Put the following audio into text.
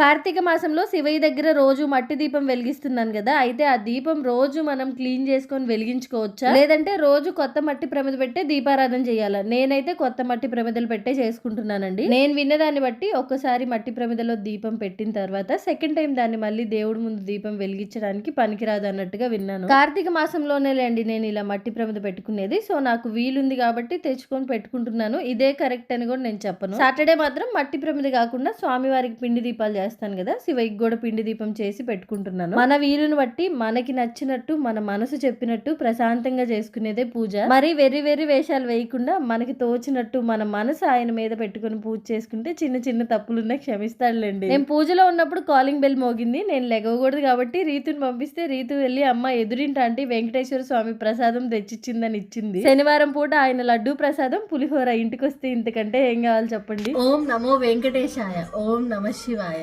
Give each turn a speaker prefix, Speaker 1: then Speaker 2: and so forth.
Speaker 1: కార్తీక మాసంలో శివయ్య దగ్గర రోజు మట్టి దీపం వెలిగిస్తున్నాను కదా అయితే ఆ దీపం రోజు మనం క్లీన్ చేసుకొని వెలిగించుకోవచ్చా? లేదంటే రోజు కొత్త మట్టి ప్రమిద పెట్టే దీపారాధన చేయాలా? నేనైతే కొత్త మట్టి ప్రమిదలు పెట్టే చేసుకుంటున్నానండి. నేను విన్నదాన్ని బట్టి ఒక్కసారి మట్టి ప్రమిదలో దీపం పెట్టిన తర్వాత సెకండ్ టైం దాన్ని మళ్ళీ దేవుడి ముందు దీపం వెలిగించడానికి పనికిరాదు అన్నట్టుగా విన్నాను. కార్తీక మాసంలోనే లేండి నేను ఇలా మట్టి ప్రమిద పెట్టుకునేది. సో నాకు వీలుంది కాబట్టి తెచ్చుకొని పెట్టుకుంటున్నాను. ఇదే కరెక్ట్ అని కూడా నేను చెప్పను. సాటర్డే మాత్రం మట్టి ప్రమిద కాకుండా స్వామివారికి పిండి దీపాలు చేస్తాను కదా? శివయ్యకి కూడా పిండి దీపం చేసి పెట్టుకుంటున్నాను. మన వీలుని బట్టి మనకి నచ్చినట్టు మన మనసు చెప్పినట్టు ప్రశాంతంగా చేసుకునేదే పూజ. మరి వెర్రి వెర్రి వేషాలు వేయకుండా మనకి తోచినట్టు మన మనసు ఆయన మీద పెట్టుకొని పూజ చేసుకుంటే చిన్న చిన్న తప్పులున్నా క్షమిస్తాడులేండి. నేను పూజలో ఉన్నప్పుడు కాలింగ్ బెల్ మోగింది. నేను లెగవకూడదు కాబట్టి రీతుని పంపిస్తే రీతు వెళ్ళి అమ్మ ఎదురింట అంటే వెంకటేశ్వర స్వామి ప్రసాదం తెచ్చిచ్చిందని ఇచ్చింది. శనివారం పూట ఆయన లడ్డు ప్రసాదం పులిహోర ఇంటికి వస్తే ఇంతకంటే ఏం కావాలి చెప్పండి? ఓం నమో వెంకటేశాయ. ఓం నమ శివాయ.